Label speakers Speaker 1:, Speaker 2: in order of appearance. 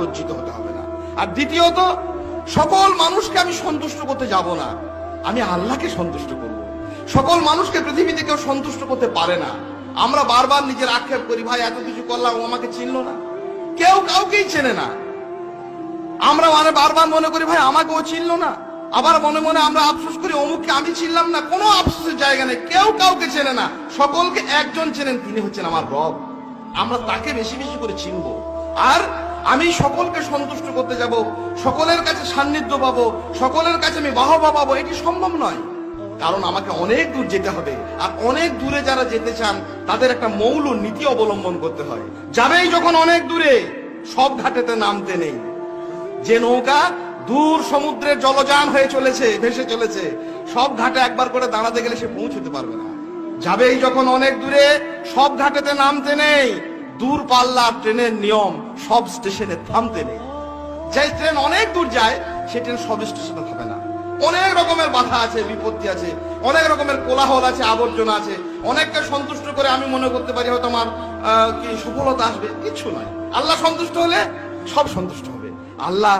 Speaker 1: লজ্জিত হতে হবে না। আর দ্বিতীয়ত, সকল মানুষকে আমি সন্তুষ্ট করতে যাব না। আমি আল্লাহকে সন্তুষ্ট করব। সকল মানুষকে পৃথিবীতে কেউ সন্তুষ্ট করতে পারে না। আমরা বারবার নিজের আক্ষেপ করি, ভাই, এত কিছু করলাম ও আমাকে চিনলো না। কেউ কাউকেই চেনে না। আমরা মানে বারবার মনে করি, ভাই, আমাকে ও চিনলো না। আবার মনে মনে আমরা আফসোস করি, অমুককে আমি চিনলাম না। কোনো আফসোসের জায়গা নেই, কেউ কাউকে চেনে না। সকলকে একজন চেনেন, তিনি হচ্ছেন আমার রব। আমরা তাকে বেশি বেশি করে চিনব। আর আমি সকলকে সন্তুষ্ট করতে যাব, সকলের কাছে সান্নিধ্য পাবো, সকলের কাছে আমি বাহবা পাবো, এটি সম্ভব নয়। কারণ আমাকে অনেক দূর যেতে হবে, আর অনেক দূরে যারা যেতে চান, তাদের একটা মৌল নীতি অবলম্বন করতে হয়। যাবেই যখন অনেক দূরে, সব ঘাটেতে নামতে নেই। যে নৌকা দূর সমুদ্রের জলযান হয়ে চলেছে, ভেসে চলেছে, সব ঘাটে একবার করে দাঁড়াতে গেলে সে পৌঁছতে পারবে না। যাবেই যখন অনেক দূরে, সব ঘাটেতে নামতে নেই। দূর পাল্লার ট্রেনের নিয়ম সব স্টেশনে থামতে নেই। যে ট্রেন অনেক দূর যায় সে ট্রেন সব স্টেশনে থামে না। অনেক রকমের বাধা আছে, বিপত্তি আছে, অনেক রকমের কোলাহল আছে, আবর্জনা আছে। অনেককে সন্তুষ্ট করে আমি মনে করতে পারি হয়তো আমার কি সফলতা আসবে। কিছু নয়। আল্লাহ সন্তুষ্ট হলে সব সন্তুষ্ট হবে। আল্লাহ